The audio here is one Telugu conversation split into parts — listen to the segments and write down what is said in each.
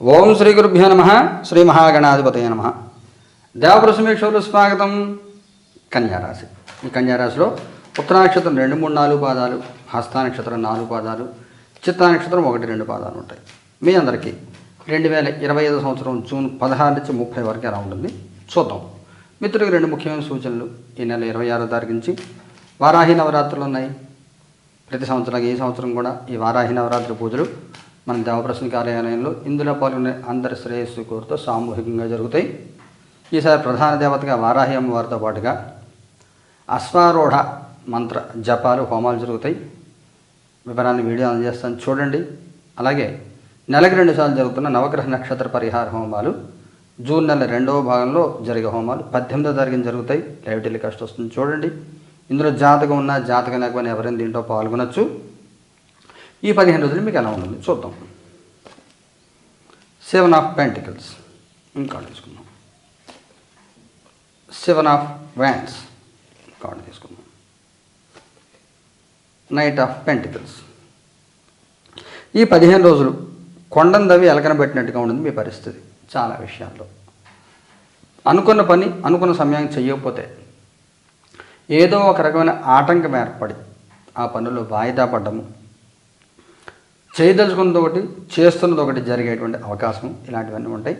ఓం శ్రీ గురుభ్యో నమ శ్రీ మహాగణాధిపతయ నమ. దేవప్రసమేశ్వరులు స్వాగతం. కన్యారాశి ఈ కన్యారాశిలో ఉత్తరానక్షత్రం రెండు మూడు నాలుగు పాదాలు హస్తానక్షత్రం నాలుగు పాదాలు చిత్తానక్షత్రం ఒకటి రెండు పాదాలు ఉంటాయి. మీ అందరికీ రెండు వేల ఇరవై ఐదు సంవత్సరం జూన్ పదహారు నుంచి ముప్పై వరకు ఎలా ఉంటుంది? చూద్దాం. మిత్రులకు రెండు ముఖ్యమైన సూచనలు. ఈ నెల ఇరవై ఆరో తారీఖు నుంచి వారాహి నవరాత్రులు ఉన్నాయి. ప్రతి సంవత్సరం ఈ సంవత్సరం కూడా ఈ వారాహి నవరాత్రి పూజలు మన దేవప్రసన్న కార్యాలయంలో ఇందులో పాల్గొనే అందరి శ్రేయస్సు కోరుతూ సామూహికంగా జరుగుతాయి. ఈసారి ప్రధాన దేవతగా వారాహి అమ్మవారితో పాటుగా అశ్వారూఢ మంత్ర జపాలు హోమాలు జరుగుతాయి. వివరాన్ని వీడియో అందజేస్తాను చూడండి. అలాగే నెలకి రెండుసార్లు జరుగుతున్న నవగ్రహ నక్షత్ర పరిహార హోమాలు జూన్ నెల రెండవ భాగంలో జరిగే హోమాలు పద్దెనిమిదో తారీఖున జరుగుతాయి. లైవ్ టెలికాస్ట్ వస్తుంది చూడండి. ఇందులో జాతకం ఉన్న జాతకం లేకపోయినా ఎవరైనా దీంట్లో పాల్గొనొచ్చు. ఈ పదిహేను రోజులు మీకు ఎలా ఉంటుంది? చూద్దాం. Seven of pentacles. కార్డు తీసుకుందాం. Seven of wands. కార్డు తీసుకుందాం. Knight of pentacles. ఈ పదిహేను రోజులు కొండను దవి ఎలకన పెట్టినట్టుగా ఉంటుంది మీ పరిస్థితి చాలా విషయాల్లో. అనుకున్న పని అనుకున్న సమయానికి చేయకపోతే ఏదో ఒక రకమైన ఆటంకం ఏర్పడి ఆ పనులు వాయిదా పడ్డము చేయదలుచుకున్నది ఒకటి చేస్తున్నది ఒకటి జరిగేటువంటి అవకాశం ఇలాంటివన్నీ ఉంటాయి.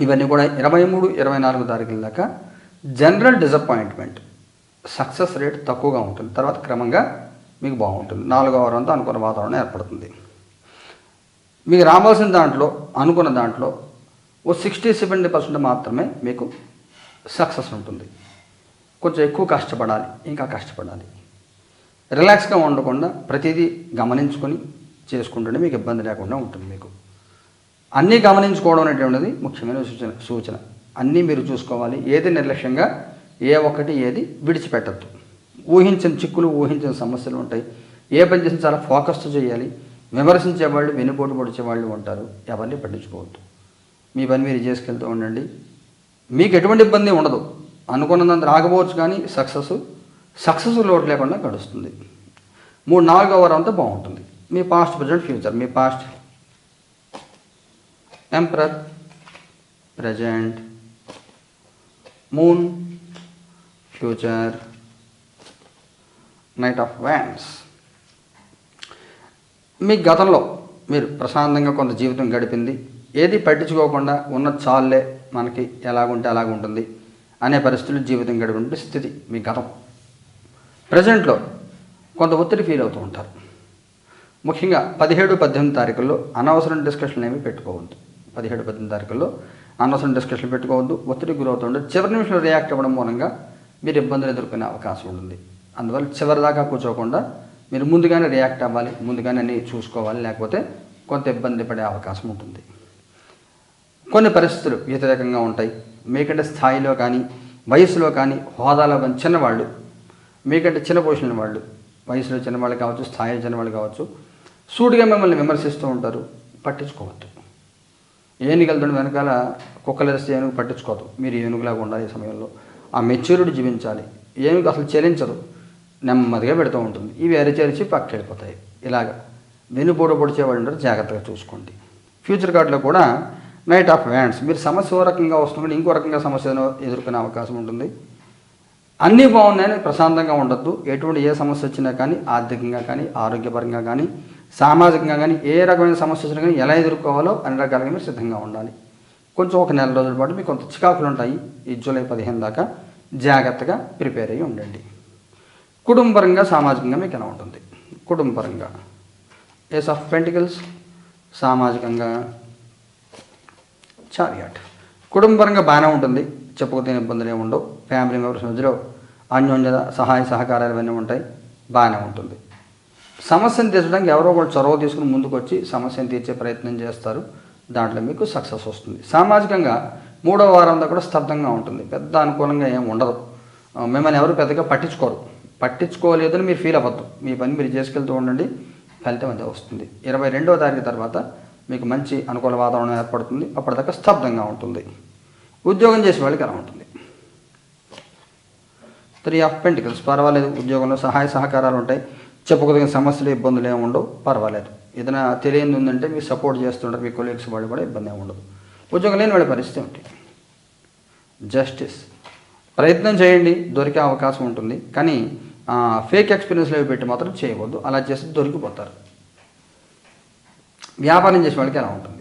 ఇవన్నీ కూడా ఇరవై మూడు ఇరవై నాలుగు తారీఖుల దాకా జనరల్ డిసప్పాయింట్మెంట్. సక్సెస్ రేట్ తక్కువగా ఉంటుంది. తర్వాత క్రమంగా మీకు బాగుంటుంది. నాలుగో వారంతో అనుకున్న వాతావరణం ఏర్పడుతుంది. మీకు రావాల్సిన దాంట్లో అనుకున్న దాంట్లో ఓ సిక్స్టీ సెవెంటీ పర్సెంట్ మాత్రమే మీకు సక్సెస్ ఉంటుంది. కొంచెం ఎక్కువ కష్టపడాలి ఇంకా కష్టపడాలి. రిలాక్స్గా ఉండకుండా ప్రతిదీ గమనించుకొని చేసుకుంటుంటే మీకు ఇబ్బంది లేకుండా ఉంటుంది మీకు. అన్నీ గమనించుకోవడం అనేటువంటిది ముఖ్యమైన సూచన సూచన. అన్నీ మీరు చూసుకోవాలి. ఏది నిర్లక్ష్యంగా ఏ ఒక్కటి ఏది విడిచిపెట్టద్దు. ఊహించిన చిక్కులు ఊహించిన సమస్యలు ఉంటాయి. ఏ పని చేసినా చాలా ఫోకస్తో చేయాలి. విమర్శించే వాళ్ళు వెనుపోటు పొడిచే వాళ్ళు ఉంటారు. ఎవరిని పట్టించుకోవద్దు. మీ పని మీరు చేసుకెళ్తూ ఉండండి. మీకు ఎటువంటి ఇబ్బంది ఉండదు. అనుకున్నదంత రాకపోవచ్చు కానీ సక్సెస్ సక్సెస్ లోటు లేకుండా గడుస్తుంది. మూడు నాలుగో వారం అంతా బాగుంటుంది. మీ past present future. Me past. Emperor present moon future knight of wands మీ గతంలో మీరు ప్రశాంతంగా కొంత జీవితం గడిపింది. ఏది పట్టించుకోకుండా ఉన్న చాలే మనకి ఎలాగుంటే అలాగుంటుంది అనే పరిస్థితులు జీవితం గడిపిన స్థితి మీ గతం. ప్రజెంట్లో కొంత ఒత్తిడి ఫీల్ అవుతూ ఉంటారు. ముఖ్యంగా పదిహేడు పద్దెనిమిది తారీఖుల్లో అనవసరం డిస్కషన్లు ఏమి పెట్టుకోవద్దు. పదిహేడు పద్దెనిమిది తారీఖుల్లో అనవసరం డిస్కషన్ పెట్టుకోవద్దు. ఒత్తిడి గురవుతుండే చివరి నిమిషంలో రియాక్ట్ అవ్వడం మూలంగా మీరు ఇబ్బందులు ఎదుర్కొనే అవకాశం ఉంటుంది. అందువల్ల చివరి దాకా కూర్చోకుండా మీరు ముందుగానే రియాక్ట్ అవ్వాలి ముందుగానే అన్నీ చూసుకోవాలి లేకపోతే కొంత ఇబ్బంది పడే అవకాశం ఉంటుంది. కొన్ని పరిస్థితులు వ్యతిరేకంగా ఉంటాయి. మీకంటే స్థాయిలో కానీ వయసులో కానీ హోదాలో కానీ చిన్నవాళ్ళు మీకంటే చిన్న పొజిషన్ వాళ్ళు. వయసులో చిన్నవాళ్ళు కావచ్చు స్థాయిలో చిన్నవాళ్ళు కావచ్చు. సూటిగా మిమ్మల్ని విమర్శిస్తూ ఉంటారు. పట్టించుకోవద్దు. ఏనుగెళ్తుండే వెనకాల కుక్కలేస్తే ఏనుగు పట్టించుకోవద్దు. మీరు ఏనుగులాగా ఉండాలి ఈ సమయంలో. ఆ మెచ్యూరిటీ జీవించాలి. ఏనుగు అసలు చెలించదు. నెమ్మదిగా పెడుతూ ఉంటుంది. ఇవి అరిచేరిచి పక్క వెళ్ళిపోతాయి ఇలాగ వెనుపోటు పొడిచేవాళ్ళు ఉంటారు. జాగ్రత్తగా చూసుకోండి. ఫ్యూచర్ కార్డులో కూడా నైట్ ఆఫ్ వ్యాండ్స్. మీరు సమస్య ఓ రకంగా వస్తున్నప్పుడు ఇంకో రకంగా సమస్యను ఎదుర్కొనే అవకాశం ఉంటుంది. అన్నీ బాగున్నాయని ప్రశాంతంగా ఉండొద్దు. ఎటువంటి ఏ సమస్య వచ్చినా కానీ ఆర్థికంగా కానీ ఆరోగ్యపరంగా కానీ సామాజికంగా కానీ ఏ రకమైన సమస్య వచ్చినా కానీ ఎలా ఎదుర్కోవాలో అన్ని రకాలుగా మీరు సిద్ధంగా ఉండాలి. కొంచెం ఒక నెల రోజుల పాటు మీకు కొంత చికాకులు ఉంటాయి. ఈ జూలై పదిహేను దాకా జాగ్రత్తగా ప్రిపేర్ అయ్యి ఉండండి. కుటుంబపరంగా సామాజికంగా మీకు ఎలా ఉంటుంది? కుటుంబపరంగా ఏస్ ఆఫ్ పెంటికల్స్ సామాజికంగా చారియాట్ కుటుంబపరంగా బాగానే ఉంటుంది. చెప్పుకోలేని ఇబ్బందులు ఏమి ఉండవు. ఫ్యామిలీ మెంబర్స్ మధ్యలో అన్యోన్య సహాయ సహకారాలు ఇవన్నీ ఉంటాయి. బాగానే ఉంటుంది. సమస్యను తీర్చడానికి ఎవరో ఒకరు చొరవ తీసుకుని ముందుకొచ్చి సమస్యను తీర్చే ప్రయత్నం చేస్తారు. దాంట్లో మీకు సక్సెస్ వస్తుంది. సామాజికంగా మూడో వారంలో కూడా స్తబ్దంగా ఉంటుంది. పెద్ద అనుకూలంగా ఏం ఉండదు. మిమ్మల్ని ఎవరు పెద్దగా పట్టించుకోరు. పట్టించుకోలేదని మీరు ఫీల్ అవ్వద్దు. మీ పని మీరు చేసుకెళ్తూ ఉండండి. ఫలితం అదే వస్తుంది. ఇరవై రెండవ తారీఖు తర్వాత మీకు మంచి అనుకూల వాతావరణం ఏర్పడుతుంది. అప్పటిదాకా స్తబ్దంగా ఉంటుంది. ఉద్యోగం చేసే వాళ్ళకి ఎలా ఉంటుంది. త్రీ ఆఫ్ పెంటికల్స్ పర్వాలేదు ఉద్యోగంలో సహాయ సహకారాలు ఉంటాయి. చెప్పుకోదగిన సమస్యలు ఇబ్బందులు ఏమి ఉండవు పర్వాలేదు. ఏదైనా తెలియని ఉందంటే మీరు సపోర్ట్ చేస్తుంటారు మీ కొలీగ్స్ వాళ్ళు కూడా ఇబ్బంది ఏమి ఉండదు. ఉద్యోగం లేని వాళ్ళ పరిస్థితి ఉంటాయి జస్టిస్ ప్రయత్నం చేయండి దొరికే అవకాశం ఉంటుంది. కానీ ఫేక్ ఎక్స్పీరియన్స్లో పెట్టి మాత్రం చేయవద్దు. అలా చేస్తే దొరికిపోతారు. వ్యాపారం చేసే వాళ్ళకి ఎలా ఉంటుంది.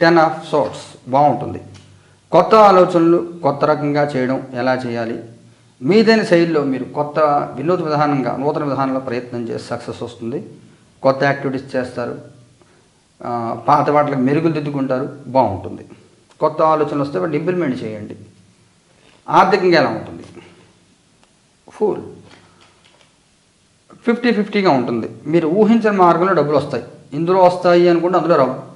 టెన్ ఆఫ్ సోర్ట్స్ బాగుంటుంది. కొత్త ఆలోచనలు కొత్త రకంగా చేయడం ఎలా చేయాలి? మీదైన శైలిలో మీరు కొత్త వినూత్న విధానంగా నూతన విధానంలో ప్రయత్నం చేసి సక్సెస్ వస్తుంది. కొత్త యాక్టివిటీస్ చేస్తారు. పాత వాటికి మెరుగులు దిద్దుకుంటారు. బాగుంటుంది. కొత్త ఆలోచనలు వస్తే వాటిని ఇంప్లిమెంట్ చేయండి. ఆర్థికంగా ఎలా ఉంటుంది? ఫుల్. ఫిఫ్టీ ఫిఫ్టీగా ఉంటుంది. మీరు ఊహించిన మార్గంలో డబ్బులు వస్తాయి. ఇందులో వస్తాయి అనుకుంటే అందులో రావు.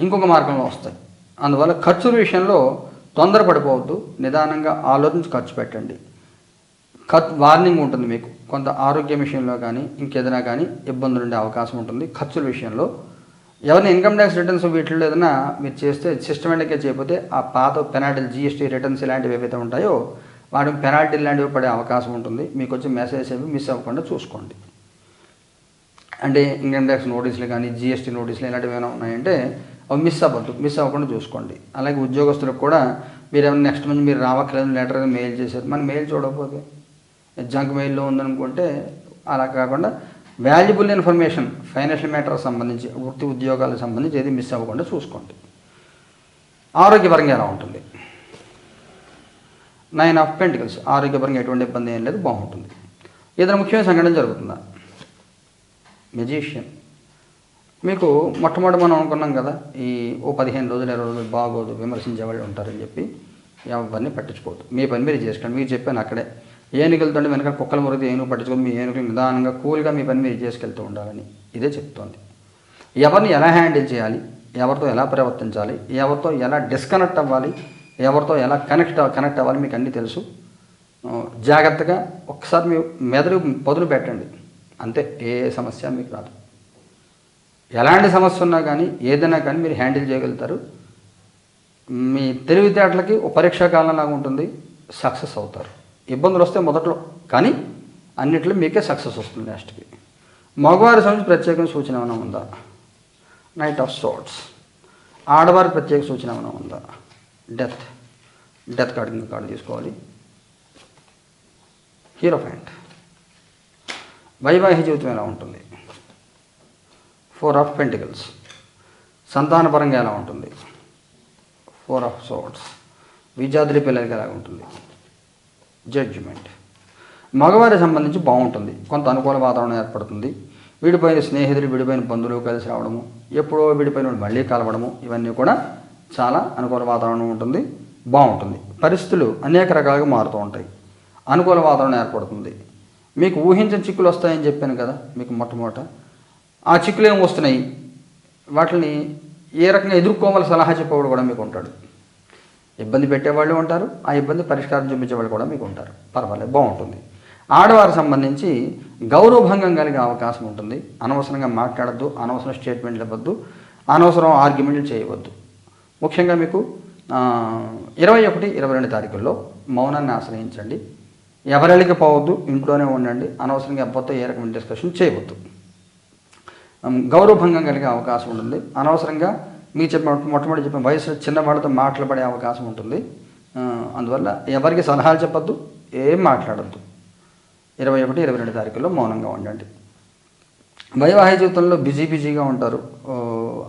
ఇంకొక మార్గంలో వస్తాయి. అందువల్ల ఖర్చుల విషయంలో తొందరపడిపోవద్దు. నిదానంగా ఆలోచించి ఖర్చు పెట్టండి. ఖర్చు వార్నింగ్ ఉంటుంది మీకు. కొంత ఆరోగ్య విషయంలో కానీ ఇంకేదైనా కానీ ఇబ్బందులు ఉండే అవకాశం ఉంటుంది. ఖర్చుల విషయంలో. ఎవరిని ఇన్కమ్ ట్యాక్స్ రిటర్న్స్ వీటిలో ఏదైనా మీరు చేస్తే సిస్టమేటిక్గా చేయకపోతే ఆ పాత పెనాల్టీలు జిఎస్టీ రిటర్న్స్ ఇలాంటివి ఏవైతే ఉంటాయో వాటి పెనాల్టీలు లాంటివి పడే అవకాశం ఉంటుంది. మీకు వచ్చి మెసేజ్ అవి మిస్ అవ్వకుండా చూసుకోండి. అంటే ఇన్కమ్ ట్యాక్స్ నోటీసులు కానీ జిఎస్టీ నోటీసులు ఇలాంటివి ఏమైనా ఉన్నాయంటే అవి మిస్ అవ్వద్దు. మిస్ అవ్వకుండా చూసుకోండి. అలాగే ఉద్యోగస్తులకు కూడా మీరు ఏమైనా నెక్స్ట్ మంత్ మీరు రావక్కర్లేదు లెటర్ మెయిల్ చేశారు. మన మెయిల్ చూడకపోతే? జంక్ మెయిల్లో ఉందనుకుంటే అలా కాకుండా వాల్యుబుల్ ఇన్ఫర్మేషన్ ఫైనాన్షియల్ మ్యాటర్కి సంబంధించి వృత్తి ఉద్యోగాలకు సంబంధించి ఏది మిస్ అవ్వకుండా చూసుకోండి. ఆరోగ్యపరంగా ఎలా ఉంటుంది? నైన్ ఆఫ్ పెంటికల్స్ ఆరోగ్యపరంగా ఎటువంటి ఇబ్బంది ఏం లేదు బాగుంటుంది. ఏదైనా ముఖ్యమైన సంఘటన జరుగుతుందా? మెజీషియన్ మీకు మొట్టమొదటి మనం అనుకున్నాం కదా ఈ ఓ పదిహేను రోజులు ఇరవై రోజులు బాగోదు విమర్శించే వాళ్ళు ఉంటారని చెప్పి ఎవరిని పట్టించుకోవద్దు. మీ పని మీరు చేసుకోండి మీరు చెప్పాను అక్కడే. ఏనుగులతో వెనక కుక్కల మురిగి ఏనుగు పట్టించుకొని మీ ఏనుగులు నిదానంగా కూల్గా మీ పని మీరు చేసుకెళ్తూ ఉండాలని ఇదే చెప్తోంది. ఎవరిని ఎలా హ్యాండిల్ చేయాలి? ఎవరితో ఎలా ప్రవర్తించాలి? ఎవరితో ఎలా డిస్కనెక్ట్ అవ్వాలి? ఎవరితో ఎలా కనెక్ట్ కనెక్ట్ అవ్వాలి? మీకు అన్నీ తెలుసు. జాగ్రత్తగా ఒకసారి మీ మెదడు పదులు పెట్టండి. అంతే ఏ సమస్య మీకు రాదు. ఎలాంటి సమస్య ఉన్నా కానీ ఏదైనా కానీ మీరు హ్యాండిల్ చేయగలుగుతారు. మీ తెలివితేటలకి పరీక్షా కాలం లాగా ఉంటుంది సక్సెస్ అవుతారు. ఇబ్బందులు వస్తే మొదట్లో కానీ అన్నిట్లో మీకే సక్సెస్ వస్తుంది నెక్స్ట్కి మగవారి సంబంధించి ప్రత్యేకమైన సూచన ఏమైనా ఉందా? నైట్ ఆఫ్ సోట్స్ ఆడవారి ప్రత్యేక సూచన ఏమైనా ఉందా? డెత్ డెత్ కార్డు కింద కార్డు తీసుకోవాలి. హీరో ఫ్యాంట్ వైవాహిక జీవితం ఎలా ఉంటుంది? ఫోర్ ఆఫ్ పెంటికల్స్ సంతానపరంగా ఎలా ఉంటుంది? ఫోర్ ఆఫ్ సోట్స్ విద్యార్థుల పిల్లలకి ఎలా ఉంటుంది? జడ్జిమెంట్ మగవారికి సంబంధించి బాగుంటుంది. కొంత అనుకూల వాతావరణం ఏర్పడుతుంది. విడిపోయిన స్నేహితులు విడిపోయిన బంధువులు కలిసి రావడము ఎప్పుడో విడిపోయిన మళ్ళీ కలవడము ఇవన్నీ కూడా చాలా అనుకూల వాతావరణం ఉంటుంది. బాగుంటుంది. పరిస్థితులు అనేక రకాలుగా మారుతూ ఉంటాయి. అనుకూల వాతావరణం ఏర్పడుతుంది. మీకు ఊహించిన చిక్కులు వస్తాయని చెప్పాను కదా మీకు మొట్టమొదట. ఆ చిక్కులు ఏమి వస్తున్నాయి? వాటిని ఏ రకంగా ఎదుర్కోవాలి సలహా చెప్పేవాడు కూడా మీకు ఉంటాడు. ఇబ్బంది పెట్టేవాళ్ళు ఉంటారు ఆ ఇబ్బంది పరిష్కారం చూపించేవాళ్ళు కూడా మీకు ఉంటారు. పర్వాలేదు బాగుంటుంది. ఆడవారికి సంబంధించి గౌరవభంగం కలిగే అవకాశం ఉంటుంది. అనవసరంగా మాట్లాడద్దు అనవసరం స్టేట్మెంట్లు ఇవ్వద్దు అనవసరం ఆర్గ్యుమెంట్లు చేయవద్దు. ముఖ్యంగా మీకు ఇరవై ఒకటి ఇరవై రెండు తారీఖుల్లో మౌనాన్ని ఆశ్రయించండి. ఎవరెళ్ళకి పోవద్దు ఇంట్లోనే ఉండండి. అనవసరంగా ఎవరితో ఏ రకమైన డిస్కషన్ చేయవద్దు. గౌరవభంగం కలిగే అవకాశం ఉంటుంది. అనవసరంగా మీ చెప్పిన మొట్టమొదటి చెప్పిన వయసు చిన్నవాళ్ళతో మాట్లాడే అవకాశం ఉంటుంది. అందువల్ల ఎవరికి సలహాలు చెప్పద్దు ఏం మాట్లాడద్దు. ఇరవై ఒకటి ఇరవై రెండు తారీఖుల్లో మౌనంగా ఉండండి. వైవాహిక జీవితంలో బిజీ బిజీగా ఉంటారు.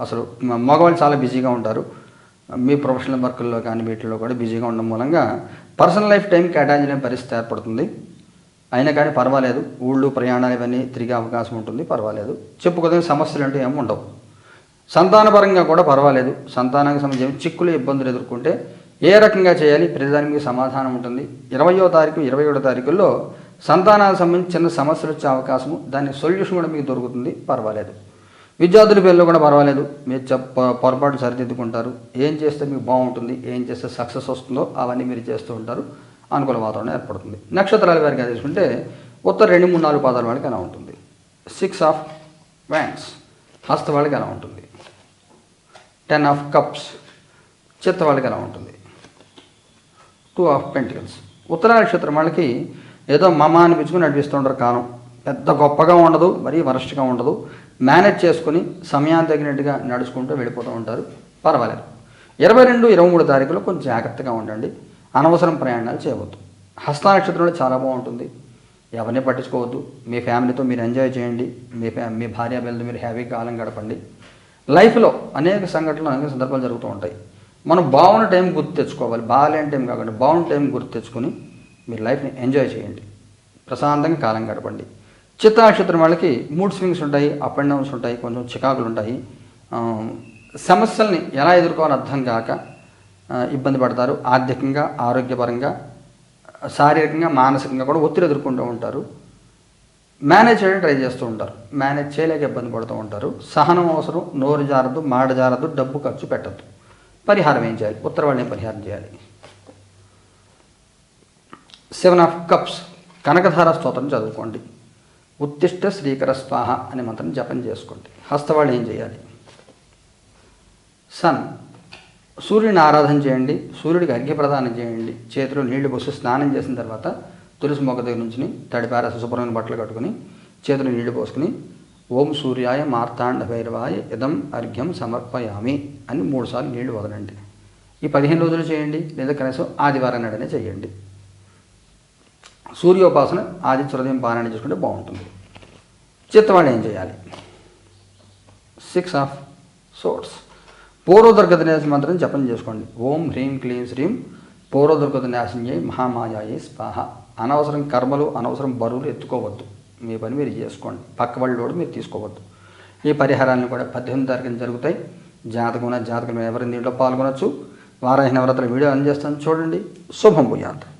అసలు మగవాళ్ళు చాలా బిజీగా ఉంటారు. మీ ప్రొఫెషనల్ వర్కుల్లో కానీ వీటిల్లో కూడా బిజీగా ఉండడం మూలంగా పర్సనల్ లైఫ్ టైం కేటాయించలేని పరిస్థితి ఏర్పడుతుంది. అయినా కానీ పర్వాలేదు. ఊళ్ళు ప్రయాణాలు ఇవన్నీ తిరిగే అవకాశం ఉంటుంది. పర్వాలేదు. చెప్పుకోదగిన సమస్యలు అంటే ఏమి ఉండవు. సంతానపరంగా కూడా పర్వాలేదు. సంతానానికి సంబంధించిన చిక్కులు ఇబ్బందులు ఎదుర్కొంటే ఏ రకంగా చేయాలి? ప్రతిదానికి మీకు సమాధానం ఉంటుంది. ఇరవయో తారీఖు ఇరవై ఏడో తారీఖుల్లో సంతానానికి సంబంధించి చిన్న సమస్యలు వచ్చే అవకాశము దాని సొల్యూషన్ కూడా మీకు దొరుకుతుంది. పర్వాలేదు. విద్యార్థుల పేర్లు కూడా పర్వాలేదు. మీరు చెప్ప పొరపాటు సరిదిద్దుకుంటారు. ఏం చేస్తే మీకు బాగుంటుంది? ఏం చేస్తే సక్సెస్ వస్తుందో అవన్నీ మీరు చేస్తూ ఉంటారు. అనుకూల వాతావరణం ఏర్పడుతుంది. నక్షత్రాల వారికి తీసుకుంటే ఉత్తర రెండు మూడు నాలుగు పాదాల వాళ్ళకి ఎలా ఉంటుంది. సిక్స్ ఆఫ్ వ్యాండ్స్ హస్త వాళ్ళకి ఎలా ఉంటుంది. టెన్ ఆఫ్ కప్స్ చిత్త వాళ్ళకి ఎలా ఉంటుంది. టూ ఆఫ్ పెంటికల్స్ ఉత్తర నక్షత్రం వాళ్ళకి ఏదో మమ అనిపించుకుని నడిపిస్తుంటారు కాలం. పెద్ద గొప్పగా ఉండదు మరీ వరస్ట్గా ఉండదు. మేనేజ్ చేసుకుని సమయాన్ని తగినట్టుగా నడుచుకుంటూ వెళ్ళిపోతూ ఉంటారు. పర్వాలేదు. ఇరవై రెండు ఇరవై మూడు తారీఖులో కొంచెం జాగ్రత్తగా ఉండండి. అనవసరం ప్రయాణాలు చేయవద్దు. హస్త నక్షత్రంలో చాలా బాగుంటుంది. ఎవరిని పట్టించుకోవద్దు. మీ ఫ్యామిలీతో మీరు ఎంజాయ్ చేయండి. మీ ఫ్యా మీ భార్య పిల్లలతో మీరు హ్యాపీ కాలం గడపండి. లైఫ్లో అనేక సంఘటనలు అనేక సందర్భాలు జరుగుతూ ఉంటాయి. మనం బాగున్న టైం గుర్తు తెచ్చుకోవాలి. బాగాలేని టైం కాకుండా బాగున్న టైం గుర్తు తెచ్చుకొని మీరు లైఫ్ని ఎంజాయ్ చేయండి. ప్రశాంతంగా కాలం గడపండి. చిత్త నక్షత్రం వాళ్ళకి మూడ్ స్వింగ్స్ ఉంటాయి అప్ అండ్ డౌన్స్ ఉంటాయి కొంచెం చికాకులు ఉంటాయి. సమస్యల్ని ఎలా ఎదుర్కోవాలో అర్థం కాక ఇబ్బంది పడతారు. ఆర్థికంగా ఆరోగ్యపరంగా శారీరకంగా మానసికంగా కూడా ఒత్తిడి ఎదుర్కొంటూ ఉంటారు. మేనేజ్ చేయడానికి ట్రై చేస్తూ ఉంటారు. మేనేజ్ చేయలేక ఇబ్బంది పడుతూ ఉంటారు. సహనం అవసరం నోరు జారదు మాట జారదు డబ్బు ఖర్చు పెట్టద్దు. పరిహారం ఏం చేయాలి? ఉత్తర వాళ్ళని పరిహారం చేయాలి. సెవెన్ ఆఫ్ కప్స్ కనకధార స్తోత్రం చదువుకోండి. ఉత్తిష్ట శ్రీకర స్వాహ అనే మంత్రం జపం చేసుకోండి. హస్తవాళ్ళు ఏం చేయాలి? సన్ సూర్యుని ఆరాధన చేయండి సూర్యుడికి అర్ఘ్యప్రదానం చేయండి. చేతిలో నీళ్ళు పోసి స్నానం చేసిన తర్వాత తులసి మొక్క దగ్గర నుంచి తడిపార శుభ్రమైన బట్టలు కట్టుకుని చేతిలో నీళ్ళు పోసుకుని ఓం సూర్యాయ మార్తాండ భైరవాయ ఇదం అర్ఘ్యం సమర్పయామి అని మూడుసార్లు నీళ్ళు వదలండి. ఈ పదిహేను రోజులు చేయండి లేదా కనీసం ఆదివారం నాడనే చేయండి. సూర్యోపాసన ఆది హృదయం పారాయణ చేసుకుంటే బాగుంటుంది. చిత్తవాడు ఏం చేయాలి? సిక్స్ ఆఫ్ సోర్స్ పూర్వదుర్గత న్యాస మంత్రం జపం చేసుకోండి. ఓం హ్రీం క్లీం శ్రీం పూర్వదుర్గత న్యాసింజై మహామాయాయే స్వాహ. అనవసరం కర్మలు అనవసరం బరువులు ఎత్తుకోవద్దు. మీ పని మీరు చేసుకోండి. పక్క వాళ్ళు కూడా మీరు తీసుకోవద్దు. ఈ పరిహారాలను కూడా పద్దెనిమిది తారీఖున జరుగుతాయి. జాతకం జాతకం ఎవరి దీంట్లో పాల్గొనొచ్చు. వారాహి నవరాత్రుల వీడియో అందజేస్తాను చూడండి. శుభం భూయాత్.